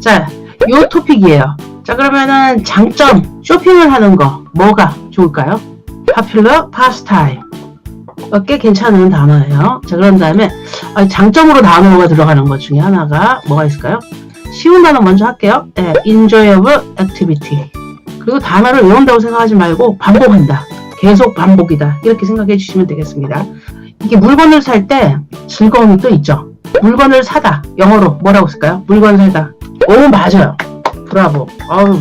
자, 요 토픽이에요. 자, 그러면은 장점, 쇼핑을 하는 거, 뭐가 좋을까요? popular pastime. 어, 꽤 괜찮은 단어예요. 자, 그런 다음에 아, 장점으로 단어가 들어가는 것 중에 하나가 뭐가 있을까요? 쉬운 단어 먼저 할게요. 네, enjoyable activity. 그리고 단어를 외운다고 생각하지 말고 반복한다. 계속 반복이다. 이렇게 생각해 주시면 되겠습니다. 이게 물건을 살 때 즐거움이 또 있죠. 물건을 사다. 영어로 뭐라고 쓸까요? 물건을 사다. 오, 맞아요. 브라보. 어우.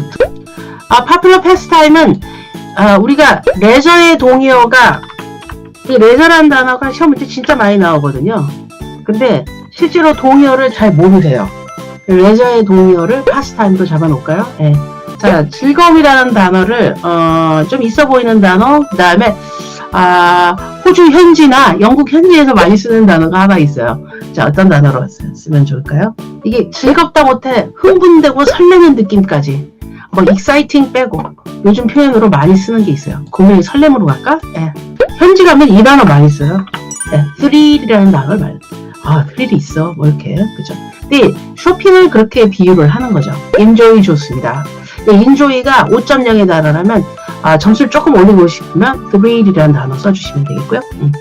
아, popular pastime은 아, 우리가 레저의 동의어가 이 레저라는 단어가 시험 문제 진짜 많이 나오거든요. 근데 실제로 동의어를 잘 모르세요. 레저의 동의어를 파스타임도 잡아놓을까요? 예. 자, 즐거움이라는 단어를 어, 좀 있어 보이는 단어, 그 다음에 아, 호주 현지나 영국 현지에서 많이 쓰는 단어가 하나 있어요. 자, 어떤 단어로 쓰- 쓰면 좋을까요? 이게 즐겁다 못해 흥분되고 설레는 느낌까지 뭐 exciting 빼고 요즘 표현으로 많이 쓰는 게 있어요. 국민이 설렘으로 갈까? 예. 현지 가면 이 단어 많이 써요. 예. thrill이라는 단어를 많이 아, thrill이 있어. 뭐 이렇게. 그죠? 근데 쇼핑을 그렇게 비유를 하는 거죠. enjoy 좋습니다. 근데 enjoy가 5.0의 단어라면 아, 점수를 조금 올리고 싶으면 thrill이라는 단어 써주시면 되겠고요. 음.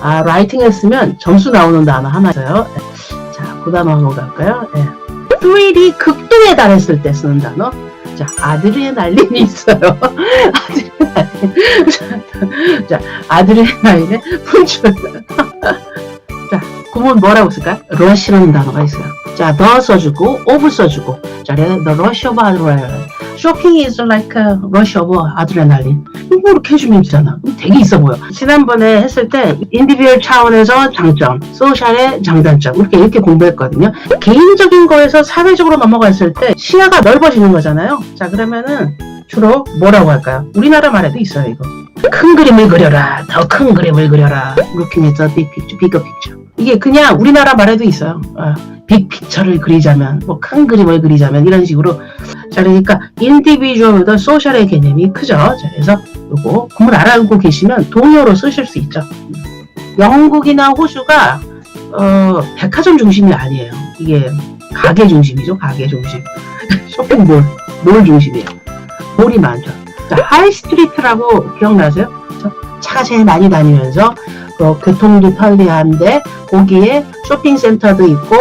아, 라이팅 했으면 점수 나오는 단어 하나 있어요. 예. 자, 그 단어 한번 갈까요? 예. thrill이 극도에 달했을 때 쓰는 단어. 자, 아드레날린이 있어요. 아드레날린. 자, 아드레날린의 분출. 자, 구문 뭐라고 쓸까요? 러시라는 단어가 있어요. 자, the 써주고, of 써주고. 자, the rush of adrenaline. Shopping is like a rush of adrenaline. 이거 이렇게 해주면 되잖아. 되게 있어 보여. 지난번에 했을 때, 인디비얼 차원에서 장점, 소셜의 장단점. 이렇게 이렇게 공부했거든요. 개인적인 거에서 사회적으로 넘어갔을 때 시야가 넓어지는 거잖아요. 자, 그러면은 주로 뭐라고 할까요? 우리나라 말에도 있어요, 이거. 큰 그림을 그려라. 더 큰 그림을 그려라. Looking at the big picture. 이게 그냥 우리나라 말에도 있어요. 어, 빅 픽처를 그리자면, 뭐 큰 그림을 그리자면 이런 식으로. 자, 그러니까 인디비주얼보다 소셜의 개념이 크죠. 자, 그래서 요거 구문 알아보고 계시면 동의어로 쓰실 수 있죠. 영국이나 호주가 어, 백화점 중심이 아니에요. 이게 가게 중심이죠. 가게 중심. 쇼핑몰, 몰 중심이에요. 몰이 많죠. 자, 하이스트리트라고 기억나세요? 차가 제일 많이 다니면서 그 교통도 편리한데 거기에 쇼핑센터도 있고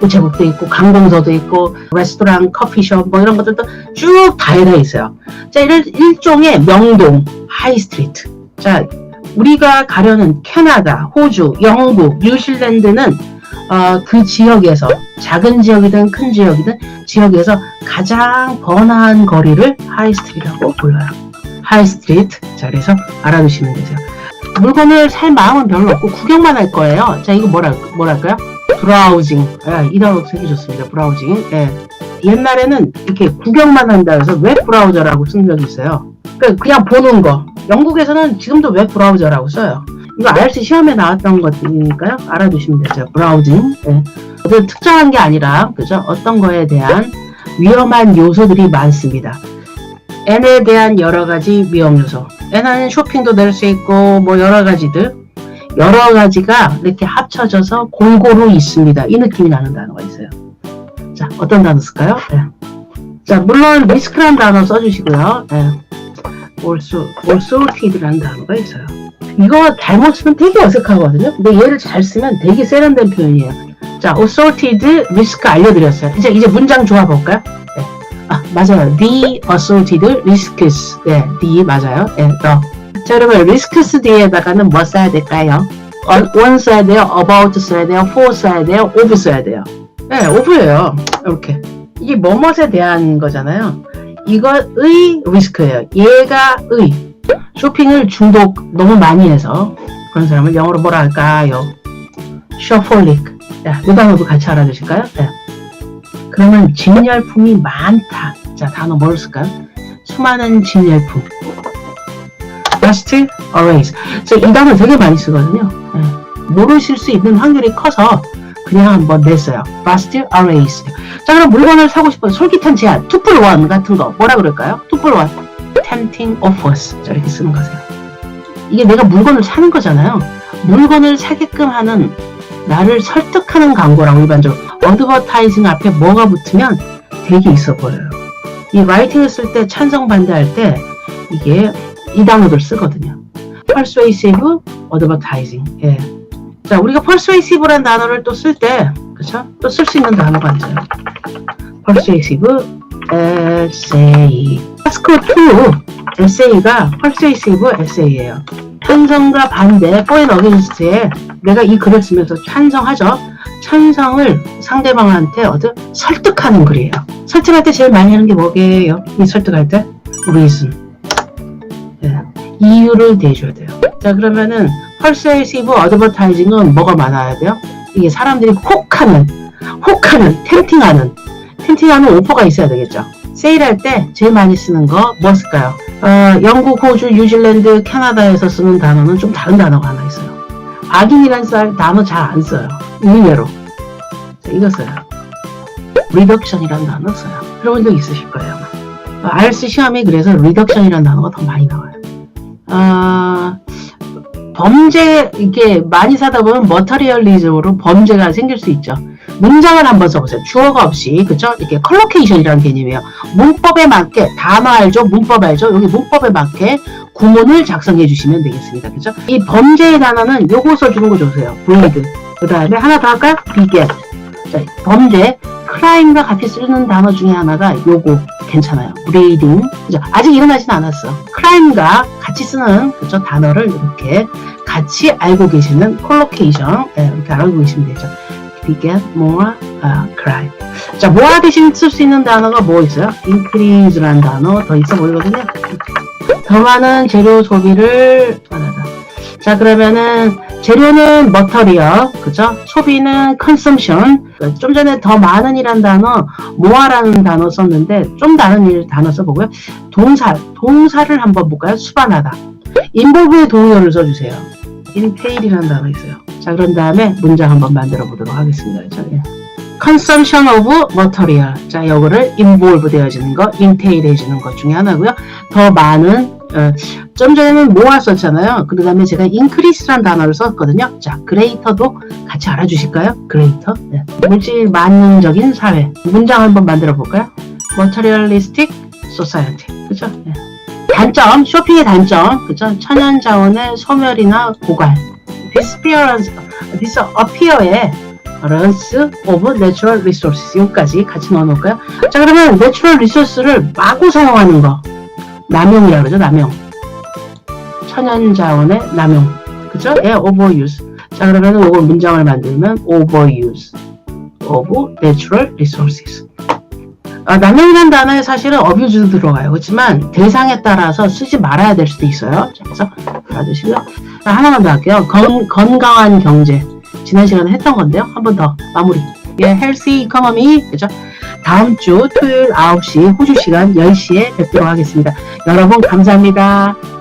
우체국도 있고 관공서도 있고 레스토랑, 커피숍 뭐 이런 것들도 쭉 다해져 있어요. 자, 이런 일종의 명동 하이스트리트. 자, 우리가 가려는 캐나다, 호주, 영국, 뉴질랜드는 어, 그 지역에서 작은 지역이든 큰 지역이든 지역에서 가장 번화한 거리를 하이스트리트라고 불러요. 하이 스트리트. 자, 그래서 알아두시면 되세요. 물건을 살 마음은 별로 없고 구경만 할 거예요. 자, 이거 뭐랄, 뭐랄까요? 브라우징. 아, 이 단어 되게 좋습니다. 브라우징. 예. 옛날에는 이렇게 구경만 한다 해서 웹 브라우저라고 쓴 적이 있어요. 그러니까 그냥 보는 거. 영국에서는 지금도 웹 브라우저라고 써요. 이거 IELTS 시험에 나왔던 것이니까요. 알아두시면 되죠. 브라우징. 예. 어떤 특정한 게 아니라, 그죠? 어떤 거에 대한 위험한 요소들이 많습니다. N에 대한 여러 가지 위험 요소. N은 쇼핑도 될수 있고, 뭐 여러 가지들. 여러 가지가 이렇게 합쳐져서 골고루 있습니다. 이 느낌이 나는 단어가 있어요. 자, 어떤 단어 쓸까요? 예. 자, 물론 리스크라는 단어 써주시고요. 예. also, assorted라는 단어가 있어요. 이거 잘못 쓰면 되게 어색하거든요. 근데 얘를 잘 쓰면 되게 세련된 표현이에요. 자, assorted 리스크 알려드렸어요. 이제 이제 문장 조합 볼까요? 네. 아, 맞아요. The assorted risks. 네, the 맞아요. 네, the. 자, 그러면 risks 뒤에다가는 뭐 써야 될까요? on, on 써야 돼요, about 써야 돼요, for 써야 돼요, of 써야 돼요. 네, of예요. 이렇게. 이게 뭐뭇에 대한 거잖아요. 이것의 리스크예요. 얘가 의. 쇼핑을 중독 너무 많이 해서 그런 사람을 영어로 뭐라 할까요? 쇼폴릭. 자, 이 단어도 같이 알아주실까요? 네. 그러면 진열품이 많다. 자, 단어 뭘 쓸까요? 수많은 진열품. Just erase. 자, 이 단어 되게 많이 쓰거든요. 네. 모르실 수 있는 확률이 커서 그냥 한번 냈어요. Fast erase. 자, 그럼 물건을 사고 싶어서 솔깃한 제안, 2플1 같은 거 뭐라 그럴까요? 2플1. tempting offers. 자, 이렇게 쓰는 거세요. 이게 내가 물건을 사는 거잖아요. 물건을 사게끔 하는 나를 설득하는 광고라고 일반적으로 어드버타이징 앞에 뭐가 붙으면 되게 있어 보여요. 이 라이팅을 쓸 때 찬성 반대할 때 이게 이 단어들 쓰거든요. persuasive, advertising. 예. 자, 우리가 persuasive란 단어를 또 쓸 때, 그쵸? 또 쓸 수 있는 단어가 있어요. persuasive, essay. task 2, essay가 persuasive essay예요. 찬성과 반대, 포인 어게인스트에 내가 이 글을 쓰면서 찬성하죠. 찬성을 상대방한테 어디 설득하는 글이에요. 설득할 때 제일 많이 하는 게 뭐게요? 이 설득할 때? reason. 예, 이유를 대줘야 돼요. 자, 그러면은 persuasive advertising은 뭐가 많아야 돼요? 이게 사람들이 혹하는, 혹하는, 템팅하는, 템팅하는 오퍼가 있어야 되겠죠. 세일할 때 제일 많이 쓰는 거뭐 쓸까요? 어, 영국, 호주, 뉴질랜드, 캐나다에서 쓰는 단어는 좀 다른 단어가 하나 있어요. 악인이라는 쌀 단어 잘 안 써요. 의외로. 자, 이거 써요. reduction이라는 단어 써요. 들어본 적 있으실 거예요. 어, IELTS 시험에 그래서 reduction이라는 단어가 더 많이 나와요. 아, 범죄, 이게 많이 사다 보면 머터리얼리즘으로 범죄가 생길 수 있죠. 문장을 한번 써보세요. 주어가 없이, 그쵸? 이렇게 컬로케이션이라는 개념이에요. 문법에 맞게, 단어 알죠? 문법 알죠? 여기 문법에 맞게 구문을 작성해 주시면 되겠습니다. 그죠? 이 범죄의 단어는 요거 써주는 거 좋으세요. breed. 그 다음에 하나 더 할까요? beget. 자, 범죄, crime과 같이 쓰는 단어 중에 하나가 요거 괜찮아요. breeding. 그죠? 아직 일어나진 않았어. crime과 같이 쓰는 그죠? 단어를 이렇게 같이 알고 계시는 콜로케이션 예, 이렇게 알고 계시면 되죠. Beget more uh, crime. 자, more 대신 쓸 수 있는 단어가 뭐 있어요? increase라는 단어 더 있어 보이거든요. 더 많은 재료 소비를 말하다. 자, 그러면은 재료는 머터리얼, 그죠? 소비는 consumption. 좀 전에 더 많은 이란 단어, more라는 단어 썼는데 좀 다른 일 단어 써보고요. 동사, 동사를 한번 볼까요? 수반하다. involve의 동요를 써주세요. entail이라는 단어 있어요. 자, 그런 다음에 문장 한번 만들어 보도록 하겠습니다. 자, 예. consumption of material. 자, 요거를 involve 되어지는 거, entail 해지는 것 중에 하나고요. 더 많은, 어, 좀 전에는 썼잖아요. 그 다음에 제가 increase란 단어를 썼거든요. 자, greater도 같이 알아주실까요? greater. 네. 물질 만능적인 사회. 문장 한번 만들어 볼까요? materialistic society. 그죠? 네. 단점, 쇼핑의 단점, 그죠? 천연 자원의 소멸이나 고갈. Disappearance, disappear의 balance of natural resources. 여기까지 같이 넣어 놓을까요? 자, 그러면 natural resource를 마구 사용하는 거. 남용이라고 그러죠, 남용. 천연 자원의 남용. 그죠? 예, overuse. 자, 그러면 이걸 문장을 만들면 overuse of natural resources. 아, 남용이라는 단어에 사실은 abuse도 들어가요. 그렇지만 대상에 따라서 쓰지 말아야 될 수도 있어요. 자, 그래서 알아두시고요. 자, 하나만 더 할게요. 건, 건강한 경제. 지난 시간에 했던 건데요. 한 번 더 마무리. 예, healthy economy. 그죠? 다음 주 토요일 9시 호주 시간 10시에 뵙도록 하겠습니다. 여러분 감사합니다.